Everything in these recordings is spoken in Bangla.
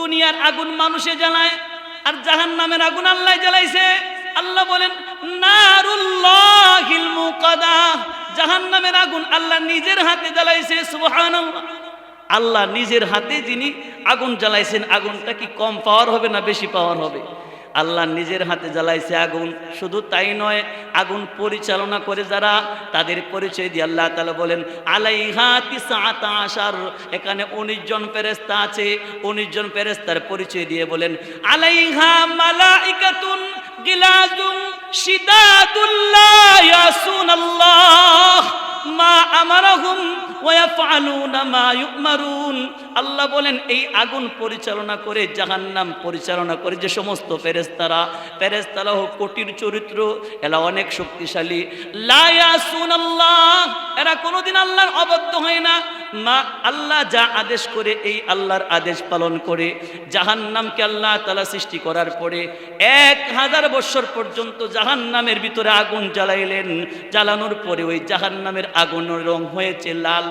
দুনিয়ার আগুন মানুষে জ্বালায় আর জাহান নামের আগুন আল্লাহ জ্বালাইছে। আল্লাহ বলেন, নারুল্লাহিল মুকাদা। জাহান নামের আগুন আল্লাহ নিজের হাতে জ্বালাইছে, সুবহানাল্লাহ। আল্লাহ নিজের হাতে যিনি আগুন জ্বালাইছেন, আগুনটা কি কম পাওয়ার হবে না বেশি পাওয়ার হবে? আল্লাহ নিজের হাতে জ্বালাইছে আগুন। শুধু তাই নয়, আগুন পরিচালনা করে যারা, তাদের পরিচয় দিয়ে আল্লাহ তালা বলেন, আলাইহা তিসাআতা আশার। এখানে উনিশ জন ফেরেস্তা আছে, উনিশ জন ফেরেস্তার পরিচয় দিয়ে বলেন, আলাইহা মালাইকাতুন গিলাজুম শিদাদুল্লাহ ইয়াসুনাল্লাহ। মা আমারাহুম আল্লাহ বলেন, এই আগুন পরিচালনা করে, জাহান্নাম পরিচালনা করে যে সমস্ত ফেরেস্তারা ফেরেস্তারা হোক কোটির চরিত্র এলা অনেক শক্তিশালী। লা ইয়াসুনাল্লাহ এরা কোনোদিন আল্লাহর অবদ্ধ হয় না। মা, আল্লাহ যা আদেশ করে এই আল্লাহর আদেশ পালন করে, জাহান্নামকে আল্লাহ তালা সৃষ্টি করার পরে এক হাজার বছর পর্যন্ত জাহান্নামের ভিতরে আগুন জ্বালাইলেন। জ্বালানোর পরে ওই জাহান্নামের আগুনের রং হয়েছে লাল।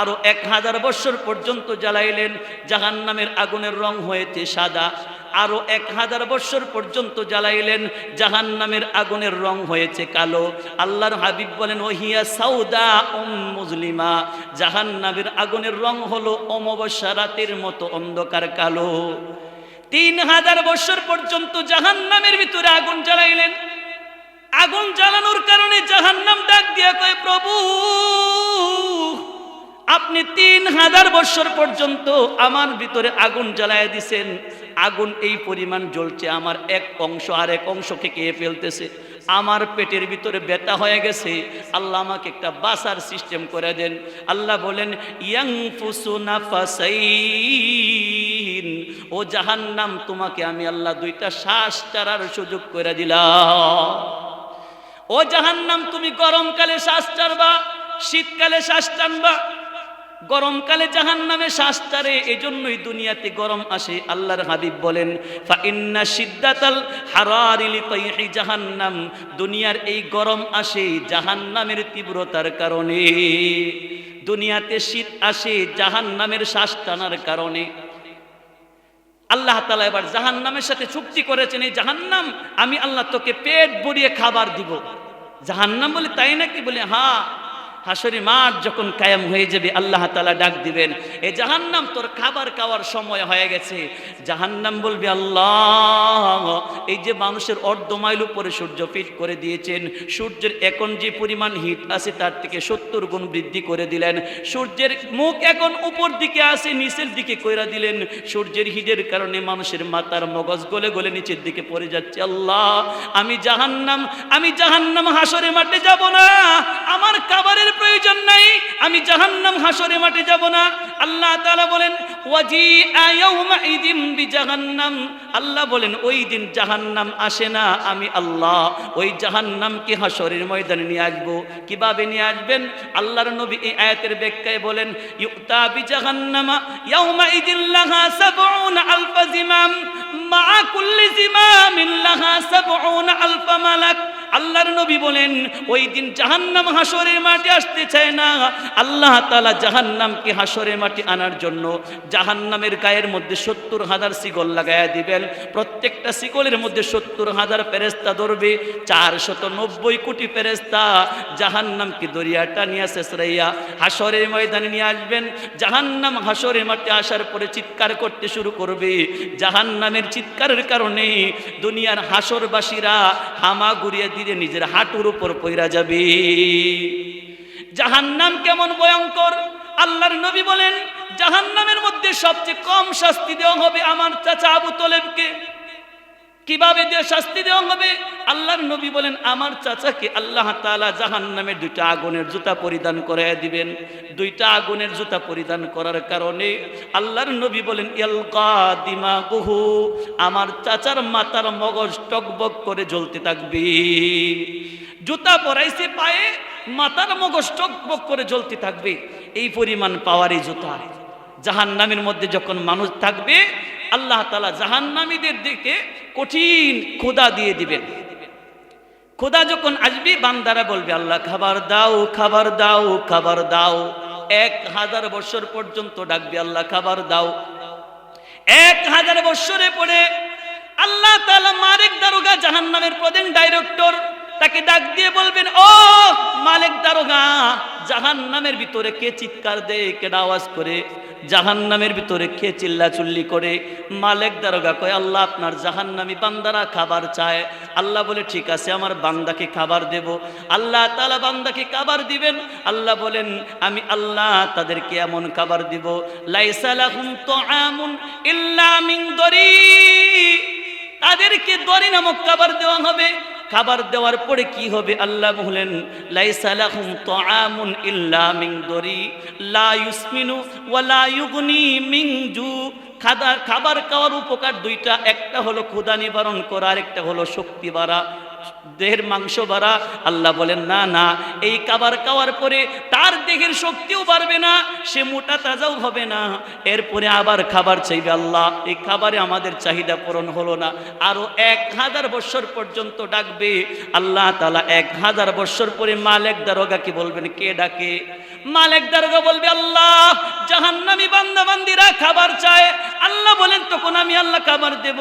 আরও এক হাজার বছর পর্যন্ত জ্বালাইলেন। জাহান্নামের আগুনের রং হয়েছে সাদা। আরও এক হাজার বছর পর্যন্ত জ্বালাইলেন, জাহান্নামের আগুনের রং হয়েছে কালো। আল্লাহর হাবিব বলেন, ওহিয়া সাউদা ওম মুজলিমা। জাহান্নামের আগুনের রং হলো অমাবস্যা রাতের মতো অন্ধকার কালো। তিন হাজার বছর পর্যন্ত জাহান্নামের ভিতরে আগুন জ্বালাইলেন। আগুন জ্বালানোর কারণে জাহান্নাম ডাক দিয়া কয়, প্রভু আপনি তিন হাজার বছর পর্যন্ত আমার ভিতরে আগুন জ্বালায় দিছেন। আগুন এই পরিমাণ জ্বলছে, আমার এক অংশ আর এক অংশকে খেয়ে ফেলতেছে। আমার পেটের ভিতরে ব্যথা হয়ে গেছে। আল্লাহ আমাকে একটা বাসার সিস্টেম করে দেন। আল্লাহ বলেন ইয়াং ও জাহান্নাম, তোমাকে আমি আল্লাহ দুইটা শ্বাস চারার সুযোগ করে দিলাম। ও জাহান্নাম, তুমি গরমকালে শ্বাস চারবা শীতকালে শ্বাস টানবা। গরমকালে জাহান নামে টারে এজন্যই দুনিয়াতে গরম আসে, আল্লাহর হাবিব বলেন ফা ইন্না সিদ্দাতাল হারারিলি জাহান্নাম, দুনিয়ার এই গরম আসে জাহান্নামের তীব্রতার কারণে। দুনিয়াতে শীত আসে জাহান্নামের শ্বাস টানার কারণে। আল্লাহ তালা এবার জাহান্নামের সাথে চুক্তি করেছেন, এই জাহান্নাম আমি আল্লাহ তোকে পেট ভরিয়ে খাবার দিব। জাহান্নাম বলে তাই নাকি? বলে হ্যাঁ হাসরি মাঠ যখন কায়াম হয়ে যাবে, আল্লাহ তালা ডাক দিবেন, এ জাহান্নাম, তোর খাবার খাওয়ার সময় হয়ে গেছে। জাহান্নাম বলবে, আল্লাহ, এই যে মানুষের অর্ধ মাইল উপরে সূর্য ফিট করে দিয়েছেন, সূর্যের এখন যে পরিমাণ হিট আছে, তার থেকে সত্তর গুণ বৃদ্ধি করে দিলেন। সূর্যের মুখ এখন উপর দিকে আসে নিচের দিকে কইরা দিলেন। সূর্যের হিটের কারণে মানুষের মাথার মগজ গলে গলে নিচের দিকে পড়ে যাচ্ছে। আল্লাহ, আমি জাহান্নাম আমি জাহান্নাম হাসরে মাঠে যাব না। আমার খাবারের প্রয়োজন নাই আমি জাহান্নাম হাসরে মাঠে যাব না। আল্লাহ তাআলা বলেন ওয়াজি আয়াউমা ইদিম বিজাহান্নাম। আল্লাহ বলেন, ওই দিন জাহান্নাম আসে না, আমি আল্লাহ ওই জাহান্নামকে হাসরের ময়দানে নিয়ে আসব। কীভাবে নিয়ে আসবেন? আল্লাহর নবী এই আয়াতের ব্যাখ্যায় বলেন, ইউতা বিজাহান্নামা ইয়াউমা ইদিন লাহা সাবউনা আলফা জিমাম মা কুল্লি জিমামিন লাহা সাবউনা আলফা মালাক। আল্লাহর নবী বলেন, ওই দিন জাহান্নাম হাসরের মাঠে আসতে চায় না। আল্লাহ তালা জাহান্নামকে হাসরের মাঠে আনার জন্য জাহান্নামের গায়ের মধ্যে সত্তর হাজার শিকল লাগাইয়া দিবেন। প্রত্যেকটা শিকলের মধ্যে সত্তর হাজার ফেরেস্তা ধরবে চার শত নব্বই কোটি ফেরেস্তা জাহান্নামকে দরিয়া টানিয়া শেষরাইয়া হাসরের ময়দানে নিয়ে আসবেন। জাহান্নাম হাসরের মাঠে আসার পরে চিৎকার করতে শুরু করবে। জাহান্নামের চিৎকারের কারণে দুনিয়ার হাসরবাসীরা হামা ঘুরিয়ে দিলে নিজের হাঁটুর উপর পইরা যাবে। জাহান্নাম কেমন ভয়ঙ্কর। আল্লাহর নবী বলেন, জাহান্নামের মধ্যে সবচেয়ে কম শাস্তি দেওয়া হবে আমার চাচা আবু তলেবকে। কীভাবে শাস্তি দেওয়া হবে? আল্লাহর নবী বলেন, আমার চাচাকে আল্লাহ তাআলা জাহান্নামের দুইটা আগুনের জুতা পরিধান করাইয়া দিবেন। দুইটা আগুনের জুতা পরিধান করার কারণে আল্লাহর নবী বলেন এলকা দিমা বহু আমার চাচার মাতার মগজ টকবক করে জ্বলতে থাকবে। জুতা পরাইছে পায়ে মাতার মগজ টকবক করে জ্বলতে থাকবে। এই পরিমাণ পাওয়ারই জুতা। জাহান্নামের মধ্যে যখন মানুষ থাকবে, আল্লাহ তালা জাহান্নামীদের দিকে কঠিন খোদা দিয়ে দিবেন। খোদা যখন আসবি, বান্দারা বলবে, আল্লাহ, খাবার দাও খাবার দাও খাবার দাও। এক হাজার বছর পর্যন্ত ডাকবে, আল্লাহ, খাবার দাও। এক হাজার বছরে পরে আল্লাহ তাআলা মারেক দারোগা জাহান্নামের প্রধান ডাইরেক্টর তাকে ডাক দিয়ে বলবেন, ও মালিক দারোগা, জাহান্নামের ভিতরে কে চিৎকার দেয়? কে আওয়াজ করে, জাহান্নামের ভিতরে কে চিল্লাচুল্লি করে? মালেক দারোগা কয়, আল্লাহ আপনার জাহান্নামী বান্দারা খাবার চায়। আল্লাহ বলে, ঠিক আছে, আমার বান্দাকে খাবার দেব। আল্লাহ তালা বান্দাকে খাবার দিবেন। আল্লাহ বলেন, আমি আল্লাহ তাদেরকে এমন খাবার দিব, লাইসা লাহুম তুআমুন ইল্লা দরি। তাদেরকে দরি নামক খাবার দেওয়া হবে। খাবার দেওয়ার পরে কি হবে? আল্লাহ বলেন লাইসালাহুম তাআমুন ইল্লা মিন দরি, লা ইউসমিনু ওয়া লা ইউগনি মিন জু। খাবার খাবার খাওয়ার উপকার দুইটা, একটা হলো ক্ষুধা নিবারণ করা, আরেকটা হলো শক্তি বাড়া। দেহের মাংস বাড়া। আল্লাহ বলেন, না না, এই খাবার খাওয়ার পরে তার দেহের শক্তিও বাড়বে না, সে মোটা তাজাও হবে না। এরপরে আবার খাবার চাইবে আল্লাহ। এই খাবারে আমাদের চাহিদা পূরণ হলো না। আরও এক হাজার বৎসর পর্যন্ত ডাকবে। আল্লাহ তালা এক হাজার বৎসর পরে মালেক দারোগা কি বলবেন? কে ডাকে? মালেক দারোগা বলবে, আল্লাহ, জাহান্নামী বান্দাবান্দিরা খাবার চায়। আল্লাহ বলেন তখন আমি আল্লাহ খাবার দেব,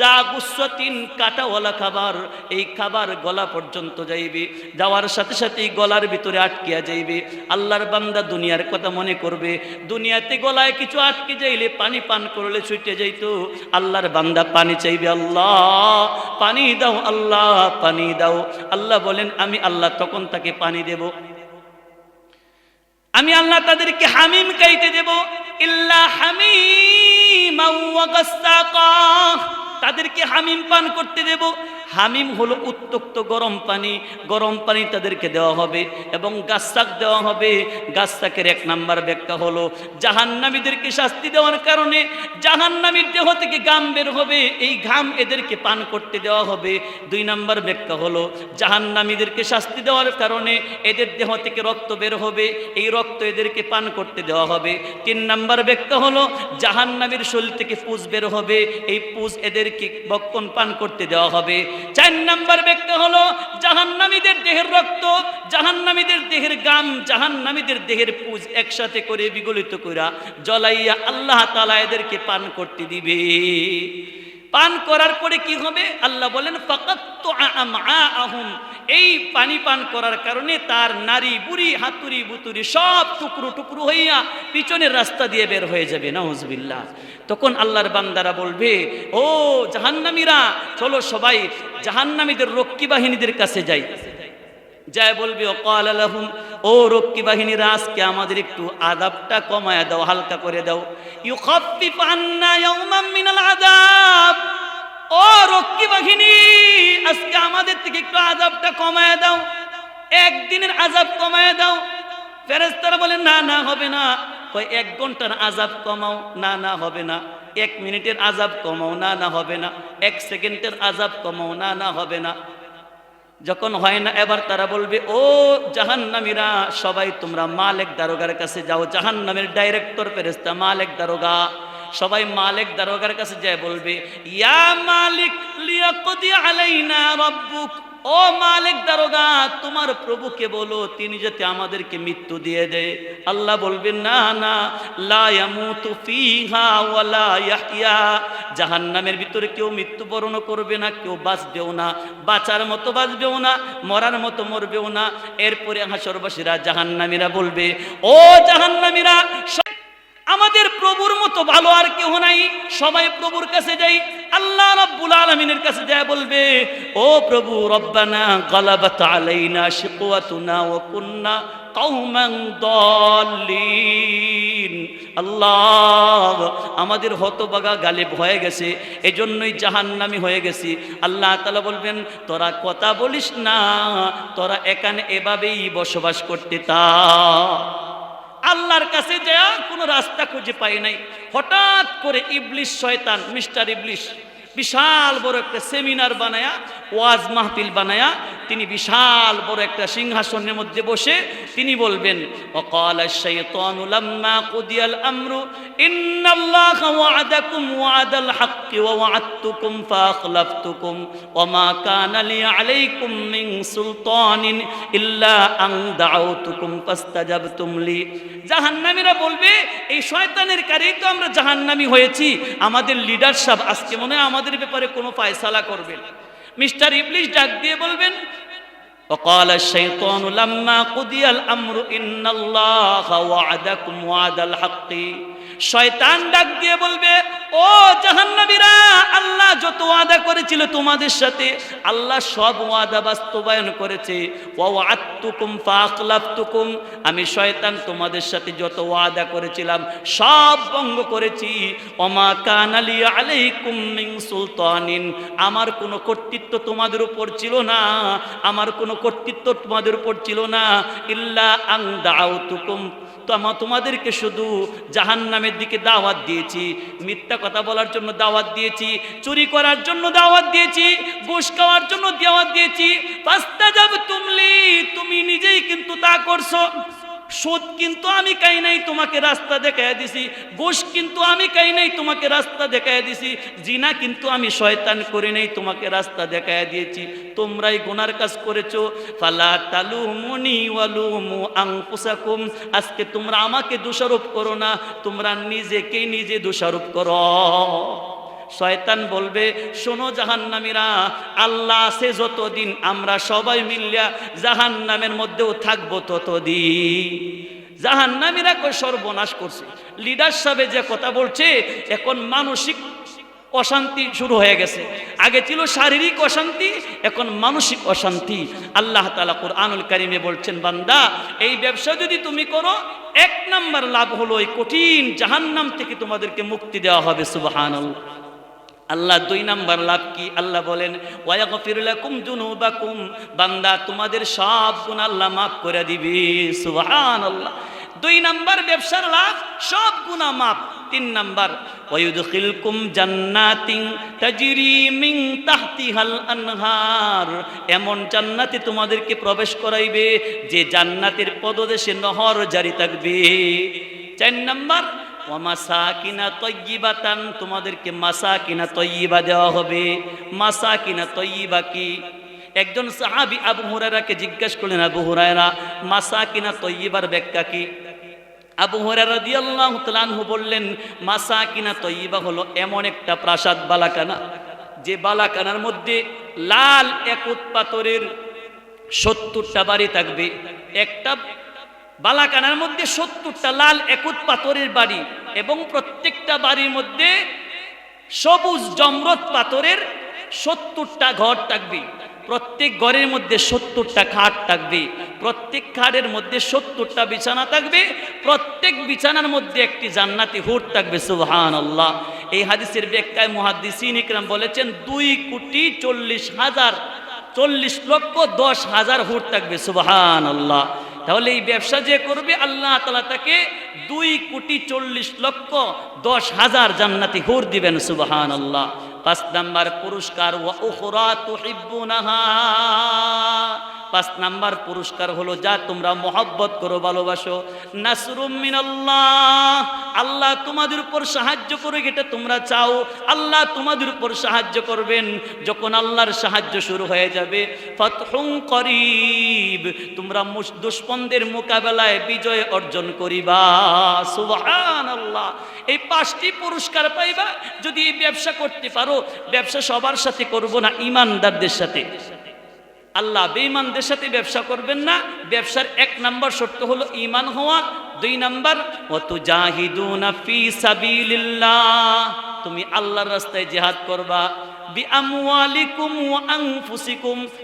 যা গুসতিন কাটাওয়ালা খাবার, এই খাবার গলা পর্যন্ত যাইবে, যাওয়ার সাথে সাথে গলার ভিতরে আটকিয়া যাইবে। আল্লাহর বান্দা দুনিয়ার কথা মনে করবে। দুনিয়াতে গলায় কিছু আটকে যাইলে পানি পান করলে ছুটে যাইতো। আল্লাহর বান্দা পানি চাইবে, আল্লাহ, পানি দাও, আল্লাহ, পানি দাও। আল্লাহ বলেন, আমি আল্লাহ তখন তাকে পানি দেব। আমি আল্লাহ তাদেরকে হামিম খাইতে দেব। ইল্লা হামিম। তাদেরকে হামিম পান করতে দেব। হামিম হলো উত্তক্ত গরম পানি গরম পানি তাদেরকে দেওয়া হবে এবং গাছাক দেওয়া হবে। গাছাকের এক নাম্বার ব্যাখ্যা হলো, জাহান্নামীদেরকে শাস্তি দেওয়ার কারণে জাহান্নামীর দেহ থেকে ঘাম বের হবে, এই ঘাম এদেরকে পান করতে দেওয়া হবে। দুই নাম্বার ব্যাখ্যা হলো, জাহান্নামীদেরকে শাস্তি দেওয়ার কারণে এদের দেহ থেকে রক্ত বের হবে, এই রক্ত এদেরকে পান করতে দেওয়া হবে। তিন নাম্বার ব্যাখ্যা হলো, জাহান্নামীর শরীর থেকে পুজ বের হবে, এই পুজ এদেরকে বক্ষণ পান করতে দেওয়া হবে। চার নাম্বার ব্যক্তি হলো জাহান্নামীদের দেহের রক্ত, জাহান্নামীদের দেহের গাম, জাহান্নামীদের দেহের পুজ একসাথে করে বিগলিত কইরা জ্বলাইয়া আল্লাহ তালা এদেরকে পান করতে দিবে। পান করার পরে কি হবে? আল্লাহ বলেন আহুম এই পানি পান করার কারণে তার নারী, বুড়ি হাতুরি বুতুরি সব টুকরো টুকরো হইয়া পিছনের রাস্তা দিয়ে বের হয়ে যাবে। নাউজবিল্লাহ। তখন আল্লাহর বান্দারা বলবে, ও জাহান্নামীরা, চলো সবাই জাহান্নামীদের রক্ষী বাহিনীদের কাছে যাই। যায় বলবে ও কাল আলহুম ও রক্ষী বাহিনীরা, আজকে আমাদের একটু আদাবটা কমায় দাও, হালকা করে দাও। ইউ খাফিফ আন্না ইয়াউমান মিনাল আযাব। ও রক্ষী বাহিনী, আজকে আমাদের থেকে একটু আজাবটা কমায় দাও, একদিনের আজাব কমায় দাও। ফেরেস্তারা বলে, না না, হবে না। কয়, এক ঘণ্টার আজাব কমাও, না না, হবে না। এক মিনিটের আজাব কমাও, না না, হবে না। এক সেকেন্ডের আজাব কমাও, না না, হবে না। যখন হয় না, এবার তারা বলবে, ও জাহান্নামীরা, সবাই তোমরা মালেক দারোগার কাছে যাও। জাহান জাহান্নামের ডাইরেক্টর ফেরেস্তা মালেক দারোগা। সবাই মালিক দারোগার কাছে যায়, বলবে, ইয়া মালিক, লিয়াকদি আলাইনা রাব্বুক। ও মালিক দারোগা, তোমার প্রভুকে বলো, তিনি যাতে আমাদেরকে মৃত্যু দিয়ে দেয়। আল্লাহ বলবেন, না না ইয়াহইয়া। জাহান্নামের ভিতরে কেউ মৃত্যুবরণ করবে না, কেউ বাঁচবেও না, বাঁচার মতো বাঁচবেও না, মরার মতো মরবেও না। এরপরে হাসরবাসীরা জাহান্নামীরা বলবে, ও জাহান্নামীরা প্রভুর মতো ভালো আর কেউ নাই। সবাই প্রভুর কাছে যাই। আল্লাহ রাব্বুল আলামিনের কাছে যায় বলবে, ও প্রভু, রব্বানা গালাবাত আলাইনা শিকওয়াতুনা ওয়া কুন্না কওমান দাল্লিন। আল্লাহ, আমাদের হতবাগা গালিব হয়ে গেছে, এজন্যই জাহান্নামি হয়ে গেছি। আল্লাহ তালা বলবেন, তোরা কথা বলিস না, তোরা এখানে এভাবেই বসবাস করতে তা আল্লাহর কাছে যা কোনো রাস্তা খুঁজে পাই নাই। হঠাৎ করে ইবলিশ শয়তান, মিস্টার ইবলিশ বিশাল বড় একটা সেমিনার বানায়া, ওয়াজ মাহফিল বানায়া তিনি বিশাল বড় একটা সিংহাসনের মধ্যে বসে তিনি বলবেন وقال الشيطان لما قضي الأمر إن الله وعدكم وعد الحق ووعدتكم فأخلفتكم وما كان لي عليكم من سلطان إلا أن دعوتكم فاستجبتم لي জাহান্নামীরা বলবে এই শয়তানের কারেই তো আমরা জাহান্নামী হয়েছি আমাদের লিডার সাহেব আজকে মনে হয় আমাদের ব্যাপারে কোনো ফায়সালা করবেন মিস্টার ইবলিশ ডাক দিয়ে বলবেন وقال الشيطان لما قضي الأمر إن الله وعدكم وعد الحق শয়তান ডাক দিয়ে বলবে ও জাহান্নামীরা তোমাদের সাথে আল্লাহ সব ওয়াদা বাস্তবায়ন করেছে। আমি শয়তান তোমাদের সাথে যত ওয়াদা করেছিলাম, সব ভঙ্গ করেছি। ওমা কানালি আলাইকুম মিন সুলতানিন। আমার কোনো কর্তৃত্ব তোমাদের উপর ছিল না। আমার কোনো কর্তৃত্ব তোমাদের উপর ছিল না। ইল্লা আং দাউতুকুম তো আমা তোমাদেরকে শুধু জাহান নামের দিকে দাওয়াত দিয়েছি। মিথ্যা কথা বলার জন্য দাওয়াত দিয়েছি, চুরি করার জন্য দাওয়াত দিয়েছি, ঘুষ খাওয়ার জন্য দাওয়াত দিয়েছি। পাস্তা যাব তুমলি তুমি নিজেই কিন্তু তা করছ। সুদ কিন্তু আমি কাই নাই, তোমাকে রাস্তা দেখায় দিছি। ঘুষ কিন্তু আমি কাই নাই, তোমাকে রাস্তা দেখায় দিছি। জিনা কিন্তু আমি শয়তান করে নেই, তোমাকে রাস্তা দেখায় দিয়েছি। তোমরাই গুনার কাজ করেছ। ফালা তালু মনি ওয়ালুমু আংপুসাকুম আজকে তোমরা আমাকে দোষারোপ করো না, তোমরা নিজেকে নিজে দোষারোপ করো। শয়তান বলবে, শোনো জাহান্নামীরা, আল্লাহ আছে যতদিন আমরা সবাই মিলিয়া জাহান্নামের মধ্যেও থাকব ততদিন। জাহান্নামীরা কই সর্বনাশ করছে। লিডার সাহেবে যে কথা বলছে, এখন মানসিক অশান্তি শুরু হয়ে গেছে। আগে ছিল শারীরিক অশান্তি, এখন মানসিক অশান্তি। আল্লাহ তালা কোরআনুল কারিমে বলছেন, বান্দা, এই ব্যবসা যদি তুমি করো, এক নাম্বার লাভ হলো এই কঠিন জাহান্নাম থেকে তোমাদেরকে মুক্তি দেওয়া হবে সুবাহান আল্লাহ দুই নাম্বার লাভ কি? আল্লাহ বলেন ওয়াগফির লাকুম যুনুবাকুম বান্দা তোমাদের সব গুনাহ আল্লাহ মাফ করে দিবে। সুবহানাল্লাহ। দুই নাম্বার ব্যবসার লাভ, সব গুনাহ মাফ। তিন নাম্বার ওয়ুদখিলকুম জান্নাতিন তাজরি মিন তাহতিহাল আনহার এমন জান্নাতে তোমাদেরকে প্রবেশ করাইবে, যে জান্নাতের পদদেশে নহর জারি থাকবে। চার নাম্বার ওয়ামাসাকিনা তয়্যিবাতান তোমাদেরকে মাসাকিনা তয়্যিবা দেওয়া হবে। মাসাকিনা তয়্যিবা কি? একজন সাহাবী আবু হুরায়রাকে জিজ্ঞেস করলেন, আবু হুরায়রা, মাসাকিনা তয়্যিবার ব্যাখ্যা কি? আবু হুরায়রা রাদিয়াল্লাহু তাআলা আনহু বললেন, মাসাকিনা তয়্যিবা হলো এমন একটা প্রাসাদ বালাকানা যে বালাকানার মধ্যে লাল একুত পাথরের সত্তরটা বাড়ি থাকবে। একটা বালাকানার মধ্যে সত্তরটা লাল একুত পাথরের বাড়ি এবং প্রত্যেকটা বাড়ির মধ্যে সবুজ জমরত পাথরের সত্তরটা ঘর থাকবে। প্রত্যেক ঘরের মধ্যে সত্তরটা খাট থাকবে। প্রত্যেক খাটের মধ্যে সত্তরটা বিছানা থাকবে। প্রত্যেক বিছানার মধ্যে একটি জান্নাতি হুট থাকবে সুবহান আল্লাহ এই হাদিসের ব্যাখ্যায় মুহাদ্দিসিন ইকরাম বলেছেন, দুই কোটি চল্লিশ হাজার, চল্লিশ লক্ষ দশ হাজার হুট থাকবে সুবহান আল্লাহ তাহলে এই ব্যবসা যে করবে, আল্লাহ তালা তাকে দুই কোটি চল্লিশ লক্ষ দশ হাজার জান্নাতি হুর দিবেন সুবাহান আল্লাহ পাঁচ নাম্বার পুরস্কার, ওয়া উখরা তুহিব্বুনাহা। পাঁচ নাম্বার পুরস্কার হলো, যা তোমরা মহব্বত করো, ভালোবাসো। নাসরুম মিনাল্লাহ, আল্লাহ তোমাদের উপর সাহায্য করে এটা তোমরা চাও। আল্লাহ তোমাদের উপর সাহায্য করবেন, যখন আল্লাহর সাহায্য শুরু হয়ে যাবে। করিব, তোমরা দুশ্মনদের মোকাবেলায় বিজয় অর্জন করিবা। সুবহান আল্লাহ এই পাঁচটি পুরস্কার পাইবা, যদি এই ব্যবসা করতে পারো, ব্যবসা সবার সাথে করব না, ইমানদারদের সাথে। আল্লাহ বেঈমানদের সাথে ব্যবসা করবেন না। ব্যবসার এক নাম্বার শর্ত হলো ইমান হওয়া। দুই নাম্বার অত জাহিদুনা ফি সাবিলিল্লাহ। তুমি আল্লাহর রাস্তায় জিহাদ করবা।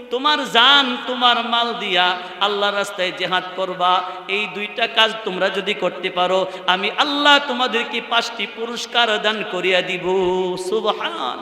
তোমার জান, তোমার মাল দিয়া আল্লাহর রাস্তায় জিহাদ করবা। এই দুইটা কাজ তোমরা যদি করতে পারো, আমি আল্লাহ তোমাদেরকে পাঁচটি পুরস্কার দান করিয়া দিব। সুবহান